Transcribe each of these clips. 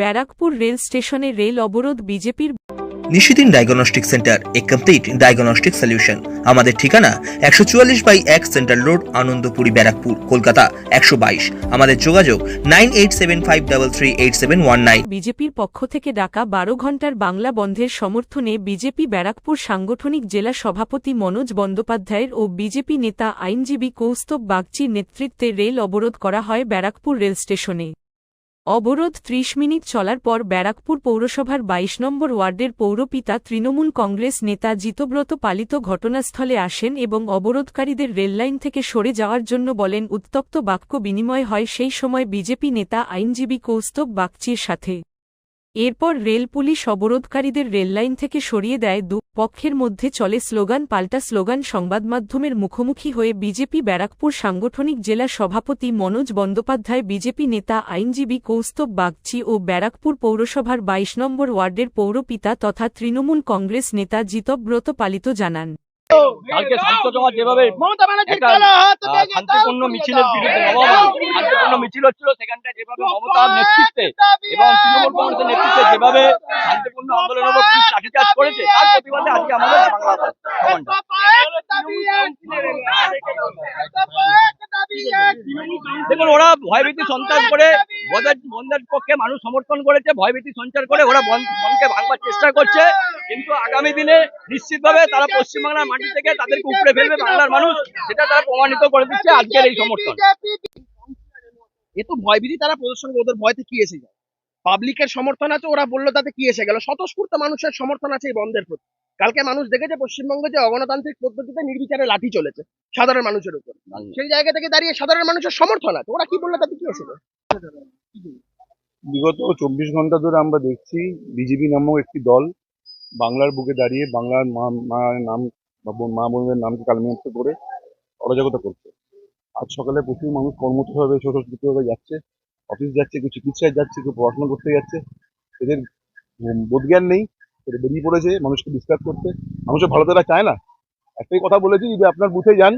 Barrackpore rail স্টেশনে rail অবরোধ বিজেপির নিশিদিন ডায়াগনস্টিক সেন্টার এ কমপ্লিট ডায়াগনস্টিক সলিউশন আমাদের ঠিকানা একশো চুয়াল্লিশ বাই এক সেন্ট্রাল রোড আনন্দপুরি ব্যারাকপুর কলকাতা একশো বাইশ। আমাদের যোগাযোগ nine eight seven five double three eight seven one nine. বিজেপির পক্ষ থেকে ডাকা বারো ঘণ্টার বাংলা বন্ধের সমর্থনে বিজেপি ব্যারাকপুর সাংগঠনিক জেলা সভাপতি মনোজ বন্দ্যোপাধ্যায়ের ও বিজেপি নেতা আইনজীবী কৌস্তব বাগচির নেতৃত্বে রেল অবরোধ করা হয় ব্যারাকপুর রেল স্টেশনে। অবরোধ ত্রিশ মিনিট চলার পর ব্যারাকপুর পৌরসভার বাইশ নম্বর ওয়ার্ডের পৌরপিতা তৃণমূল কংগ্রেস নেতা জিতব্রত পালিত ঘটনাস্থলে আসেন এবং অবরোধকারীদের রেললাইন থেকে সরে যাওয়ার জন্য বলেন, উত্তপ্ত বাক্য বিনিময় হয় সেই সময় বিজেপি নেতা আইনজীবী কৌস্তব বাগচির সাথে। এরপর রেল পুলিশ অবরোধকারীদের রেললাইন থেকে সরিয়ে দেয় দু পক্ষের মধ্যে চলে স্লোগান পাল্টা স্লোগান সংবাদমাধ্যমের মুখোমুখি হয়ে বিজেপি ব্যারাকপুর সাংগঠনিক জেলা সভাপতি মনোজ বন্দ্যোপাধ্যায়, বিজেপি নেতা আইনজীবী কৌস্তব বাগচি ও ব্যারাকপুর পৌরসভার বাইশ নম্বর ওয়ার্ডের পৌরপিতা তথা তৃণমূল কংগ্রেস নেতা জিতব্রত পালিত জানান। কালকে স্বাস্থ্য সমাজ যেভাবে একটা, কালো হাত আহ, ভেঙে শান্তিপূর্ণ মিছিলের। বিরুদ্ধে শান্তিপূর্ণ মিছিল হচ্ছিল সেখানটায় যেভাবে মমতার নেতৃত্বে এবং তৃণমূল কংগ্রেসের নেতৃত্বে যেভাবে শান্তিপূর্ণ আন্দোলনের উপর পুলিশ লাঠিচার্জ করেছে তার প্রতিবাদে আজকে আমাদের বাংলা দেখুন ওরা ভয়ভীতি সঞ্চার করে বন্ধের পক্ষে মানুষ সমর্থন করেছে, ভয়ভীতি সঞ্চার করে ওরা বনকে ভাঙবার চেষ্টা করছে। কিন্তু আগামী দিনে নিশ্চিতভাবে তারা পশ্চিমবাংলার মাটি থেকে তাদেরকে উপরে ফেলবে বাংলার মানুষ, সেটা তারা প্রমাণিত করে দিচ্ছে আজকের এই সমর্থন। এ তো ভয়ভীতি, তারা প্রদর্শন করে ওদের ভয়তে কি এসে যায়? পাবলিকের সমর্থন আছে ওরা বলল তাতে কি এসে গেল। স্বতঃস্ফূর্ত মানুষের সমর্থন আছে এই বন্ধের প্রতি। কালকে মানুষ দেখেছে পশ্চিমবঙ্গে যে অগণতান্ত্রিক পদ্ধতিতে নির্বিচারে লাঠি চলেছে সাধারণ মানুষের উপর। সেই জায়গা থেকে দাঁড়িয়ে সাধারণ মানুষের সমর্থন আছে ওরা কি বলল তাতে কি এসে বিগত চব্বিশ ঘণ্টা ধরে আমরা দেখছি বিজেপি নামক একটি দল বাংলার বুকে দাঁড়িয়ে বাংলার মা মায়ের নাম বা মা বোনদের নামকে কালমিত করে অরাজকতা করছে। আজ সকালে প্রচুর মানুষ কর্মরতভাবে স্বতঃস্ফূর্তভাবে যাচ্ছে। অফিস যাচ্ছে, কেউ চিকিৎসায় যাচ্ছে, কেউ পড়াশোনা করতে যাচ্ছে। এদের বোধজ্ঞান নেই, এদের বেরিয়ে পড়েছে, মানুষকে ডিস্টার্ব করতে মানুষের ভালো তারা চায় না। একটাই কথা বলেছি যে আপনার বুথে যান।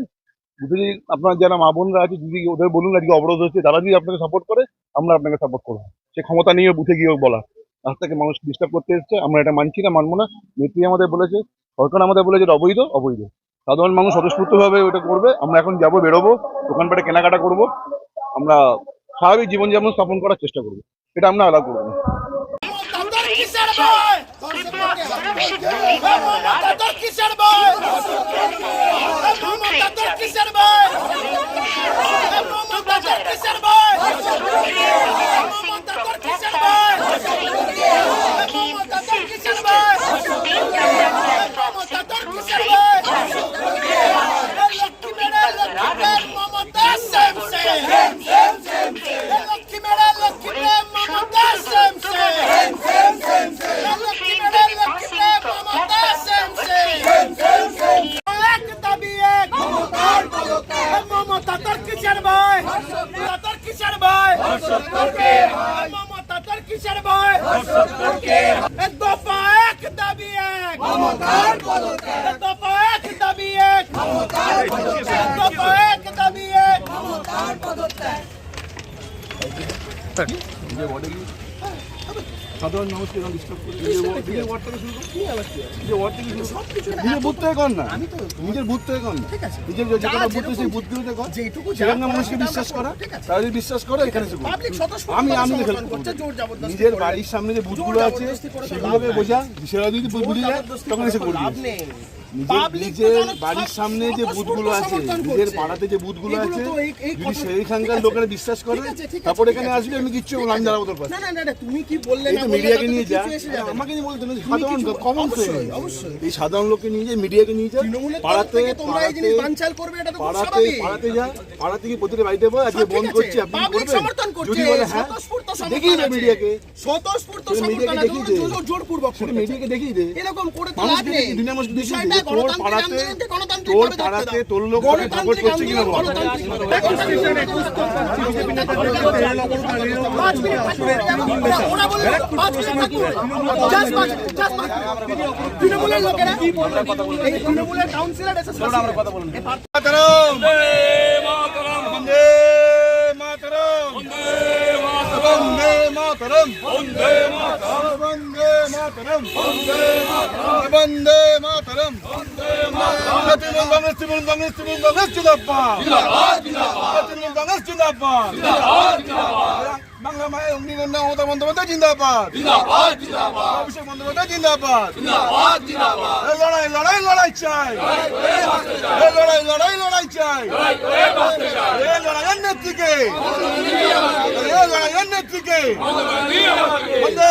বুথে যদি আপনার যারা মা বোনরা আছে, যদি ওদের বলুন আজকে অবরোধ হচ্ছে, তারা যদি আপনাকে সাপোর্ট করে, আমরা আপনাকে সাপোর্ট করব। সে ক্ষমতা নিয়ে বুথে গিয়ে বলা। রাস্তাকে মানুষ ডিস্টার্ব করতে এসছে, আমরা এটা মানছি না, মানবো না। নেত্রী আমাদের বলেছে, সরকার আমাদের বলেছে, এটা অবৈধ অবৈধ। সাধারণ মানুষ স্বতঃস্ফূর্তভাবে ওটা করবে, আমরা এখন যাব, বেরোবো, দোকানপাটে কেনাকাটা করব। আমরা স্বাভাবিক জীবনযাপন স্থাপন করার চেষ্টা করব। এটা আমরা আলাদা করব না মমতা তোর কিসের ভয় তোর কিসের ভয় মমতা তোর কিসের ভয় এক দফা এক দাবি এক। এক দফা এক দাবি এক। এক দফা এক দাবি এক। সাধারণ মানুষকে এরকম ডিস্টার্ব করে নিজের ওয়ার্ড থেকে শুরু নিজের ওয়ার্ড থেকে শুরু নিজের বুথ থেকে কর না। নিজের বুথ থেকে কর না। নিজের যে কটা বুথ সেই বুথগুলোতে কর। সেখানকার মানুষকে বিশ্বাস করা তারা যদি বিশ্বাস করে এখানে করো। আমি আমি হেল্প করব নিজের বাড়ির সামনে যে বুথগুলো আছে সেগুলোকে বোঝা সেটা যদি বুঝে যায় তখন এসে করবি নিজের নিজের বাড়ির সামনে যে বুথগুলো আছে নিজের পাড়াতে যে বুথগুলো আছে যদি সেইখানকার লোকেরা বিশ্বাস করে তারপর এখানে আসবে আমি কিচ্ছু আমি দাঁড়াবো তোর পাশে না না না, না তুমি কি বললে এই না তো বললে মিডিয়াকে নিয়ে যা কিছু এসে যাবে না। আমাকে নিয়ে বলতে সাধারণ কমন অবশ্যই, অবশ্যই। এই সাধারণ লোককে নিয়ে যায় মিডিয়াকে নিয়ে যা তৃণমূলের তরফ পাড়াতে থেকে তোমরা এই জিনিস পাড়াতে বানচাল করবে এটা তো খুব পাড়াতে স্বাভাবিক। পাড়াতে যা পাড়া থেকে প্রতিটা বাড়িতে বল আজকে সব ঠিক বন্ধ। করছি আপনি করবেন যদি বলে হ্যাঁ দেখিয়ে দে। মিডিয়াকে স্বতঃস্ফূর্ত দেখিয়ে দে। জোর- জোরপূর্বক সেটা মিডিয়াকে দেখিয়ে দে এরকম করে তো লাভ নেই। দেখি, দুনিয়া মানুষ দেখি বিষয়টা যে তোর পাড়াতে তোর পাড়াতে তোর লোক করছে কিনা বল। তৃণমূলের লোকেরা এই তৃণমূলের কাউন্সিলর এসে আমরা কথা বলুন মাতরম মাতরম মাতরম মাতরম। বন্দে মাতরম। তৃণমূল কংগ্রেস তৃণমূল কংগ্রেস তৃণমূল কংগ্রেস, জিন্দাবাদ। তৃণমূল কংগ্রেস, জিন্দাবাদ। বাংলা মায়ের অগ্নিকন্যা মমতা বন্দ্যোপাধ্যায়, জিন্দাবাদ। অভিষেক বন্দ্যোপাধ্যায়, জিন্দাবাদ। লড়াই লড়াই লড়াই চাই। লড়াই লড়াই লড়াই চাই। লড়াইয়ের নেত্রীকে। লড়াইয়ের নেত্রীকে। বন্দে